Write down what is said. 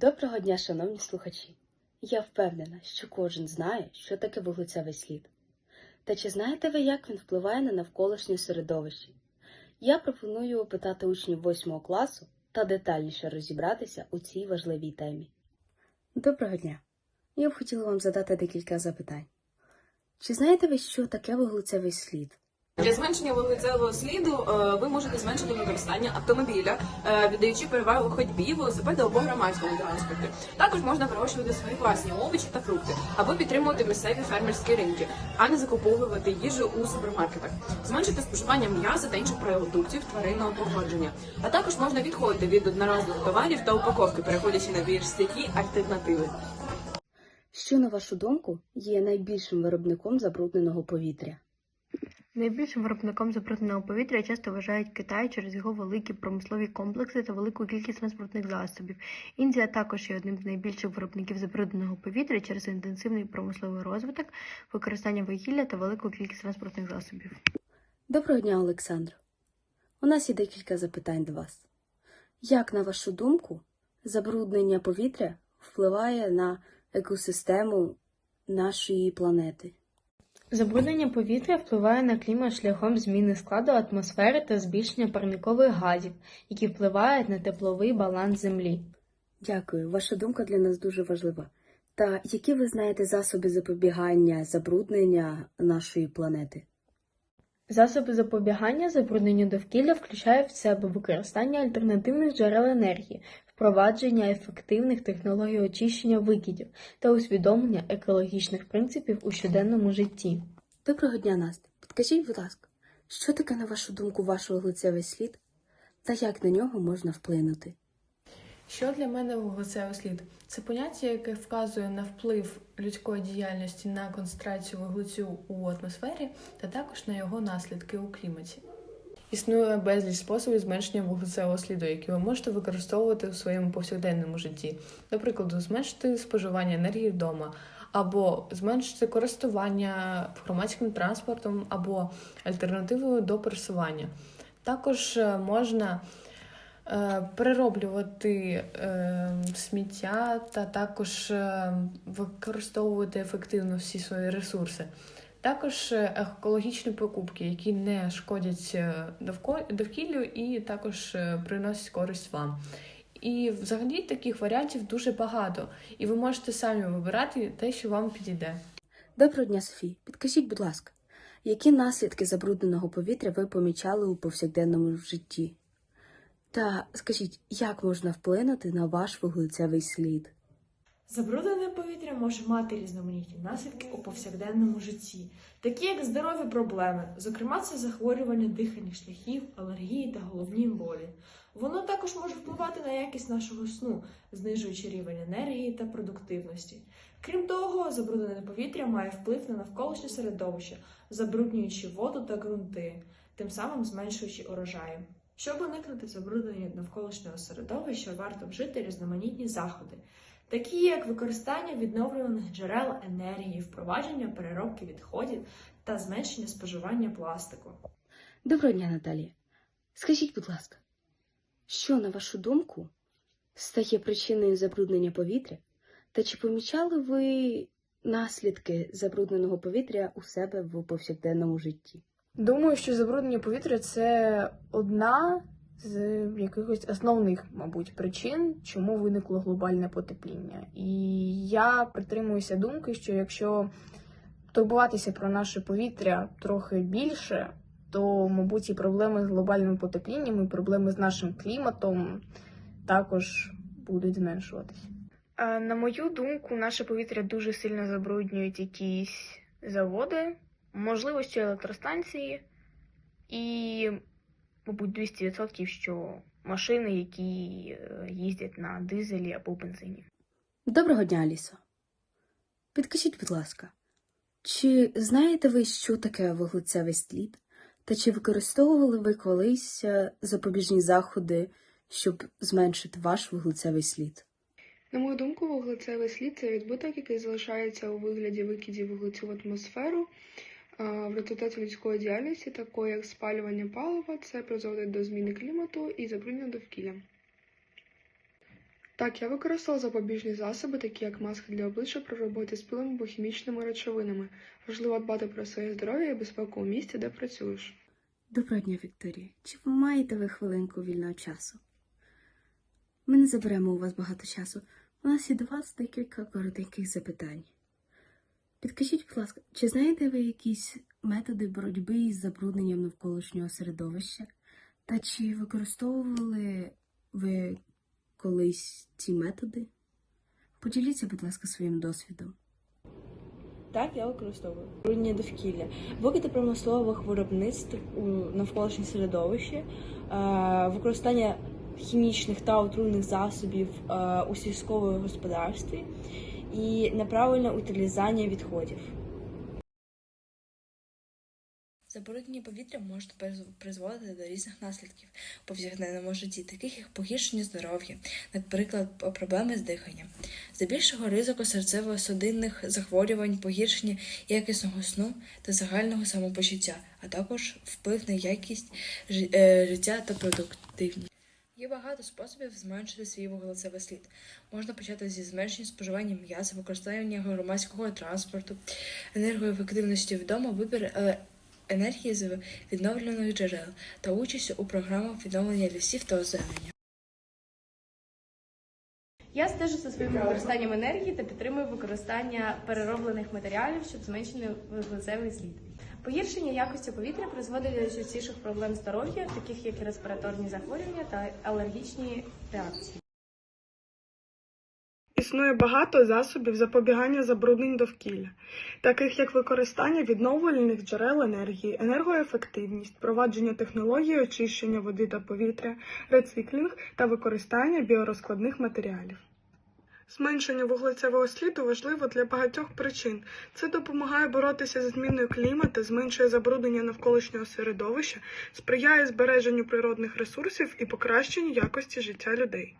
Доброго дня, шановні слухачі! Я впевнена, що кожен знає, що таке вуглецевий слід. Та чи знаєте ви, як він впливає на навколишнє середовище? Я пропоную опитати учнів 8 класу та детальніше розібратися у цій важливій темі. Доброго дня! Я б хотіла вам задати декілька запитань. Чи знаєте ви, що таке вуглецевий слід? Для зменшення вуглецевого сліду е, ви можете зменшити використання автомобіля, е, віддаючи перевагу ходьбі, велосипеду або громадському транспорті. Також можна вирощувати свої власні овочі та фрукти або підтримувати місцеві фермерські ринки, а не закуповувати їжу у супермаркетах, зменшити споживання м'яса та інших продуктів тваринного походження. А також можна відходити від одноразових товарів та упаковки, переходячи на більш стійкі альтернативи. Що, на вашу думку, є найбільшим виробником забрудненого повітря? Найбільшим виробником забрудненого повітря часто вважають Китай через його великі промислові комплекси та велику кількість транспортних засобів. Індія також є одним з найбільших виробників забрудненого повітря через інтенсивний промисловий розвиток, використання вугілля та велику кількість транспортних засобів. Доброго дня, Олександр. У нас є декілька запитань до вас. Як, на вашу думку, забруднення повітря впливає на екосистему нашої планети? Забруднення повітря впливає на клімат шляхом зміни складу атмосфери та збільшення парникових газів, які впливають на тепловий баланс Землі. Дякую, ваша думка для нас дуже важлива. Та які ви знаєте засоби запобігання забруднення нашої планети? Засоби запобігання забрудненню довкілля включають в себе використання альтернативних джерел енергії, впровадження ефективних технологій очищення викидів та усвідомлення екологічних принципів у щоденному житті. Доброго дня, Настя. Підкажіть, будь ласка, що таке, на вашу думку, ваш вуглецевий слід та як на нього можна вплинути? Що для мене вуглецевий слід? Це поняття, яке вказує на вплив людської діяльності на концентрацію вуглецю у атмосфері та також на його наслідки у кліматі. Існує безліч способів зменшення вуглецевого сліду, які ви можете використовувати у своєму повсякденному житті. До прикладу, зменшити споживання енергії вдома, або зменшити користування громадським транспортом, або альтернативою до пересування. Також е, можна е, перероблювати е, сміття та також е, використовувати ефективно всі свої ресурси. Також е, екологічні покупки, які не шкодять е, довкіллю і також е, приносять користь вам. І взагалі таких варіантів дуже багато, і ви можете самі вибирати те, що вам підійде. Доброго дня, Софія. Підкажіть, будь ласка, які наслідки забрудненого повітря ви помічали у повсякденному житті? Та скажіть, як можна вплинути на ваш вуглецевий слід? Забруднене повітря може мати різноманітні наслідки у повсякденному житті, такі як здорові проблеми, зокрема, це захворювання дихальних шляхів, алергії та головні болі. Воно також може впливати на якість нашого сну, знижуючи рівень енергії та продуктивності. Крім того, забруднене повітря має вплив на навколишнє середовище, забруднюючи воду та ґрунти, тим самим зменшуючи урожаї. Щоб уникнути забруднення навколишнього середовища, варто вжити різноманітні заходи такі як використання відновлюваних джерел енергії, впровадження переробки відходів та зменшення споживання пластику. Доброго дня, Наталія. Скажіть, будь ласка, що, на вашу думку, стає причиною забруднення повітря? Та чи помічали ви наслідки забрудненого повітря у себе в повсякденному житті? Думаю, що забруднення повітря це одна з якихось основних, мабуть, причин, чому виникло глобальне потепління. І я притримуюся думки, що якщо турбуватися про наше повітря трохи більше, то, мабуть, і проблеми з глобальним потеплінням, і проблеми з нашим кліматом також будуть зменшуватися. Е, На мою думку, наше повітря дуже сильно забруднюють якісь заводи, можливо, можливості електростанції і, мабуть, 200% що машини, які е, їздять на дизелі або бензині. Доброго дня, Алісо. Підкажіть, будь ласка, чи знаєте ви, що таке вуглецевий слід? Та чи використовували ви колись е, запобіжні заходи, щоб зменшити ваш вуглецевий слід? На мою думку, вуглецевий слід це відбиток, який залишається у вигляді викидів вуглецю в атмосферу в результаті людської діяльності, такої як спалювання палива, це призводить до зміни клімату і забруднення довкілля. Так, я використовувала запобіжні засоби, такі як маски для обличчя при роботі з пилом або хімічними речовинами. Важливо дбати про своє здоров'я і безпеку у місті, де працюєш. Доброго дня, Вікторія. Чи маєте ви хвилинку вільного часу? Ми не заберемо у вас багато часу. У нас є до вас декілька коротеньких запитань. Підкажіть, будь ласка, чи знаєте ви якісь методи боротьби із забрудненням навколишнього середовища? Та чи використовували ви колись ці методи? Поділіться, будь ласка, своїм досвідом. Так, я використовую забруднення довкілля, викиди промислових виробництв у навколишнє середовище, е, використання хімічних та отруйних засобів е, у сільському господарстві і неправильне утилізання відходів. Забруднення повітря можуть призводити до різних наслідків у повсякденному житті, таких як погіршення здоров'я, наприклад, проблеми з диханням, здебільшого ризику серцево-судинних захворювань, погіршення якісного сну та загального самопочуття, а також вплив на якість е, життя та продуктивність. Є багато способів зменшити свій вуглецевий слід. Можна почати зі зменшення споживання м'яса, використання громадського транспорту, енергоефективності вдома, вибір е, енергії з відновлюваних джерел та участь у програмах відновлення лісів та озеленення. Я стежу за своїм використанням енергії та підтримую використання перероблених матеріалів, щоб зменшити вуглецевий слід. Погіршення якості повітря призводить до частіших проблем здоров'я, таких як респіраторні захворювання та алергічні реакції. Існує багато засобів запобігання забруднень довкілля, таких як використання відновлювальних джерел енергії, енергоефективність, впровадження технологій очищення води та повітря, рециклінг та використання біорозкладних матеріалів. Зменшення вуглецевого сліду важливо для багатьох причин. Це допомагає боротися з зміною клімату, зменшує забруднення навколишнього середовища, сприяє збереженню природних ресурсів і покращенню якості життя людей.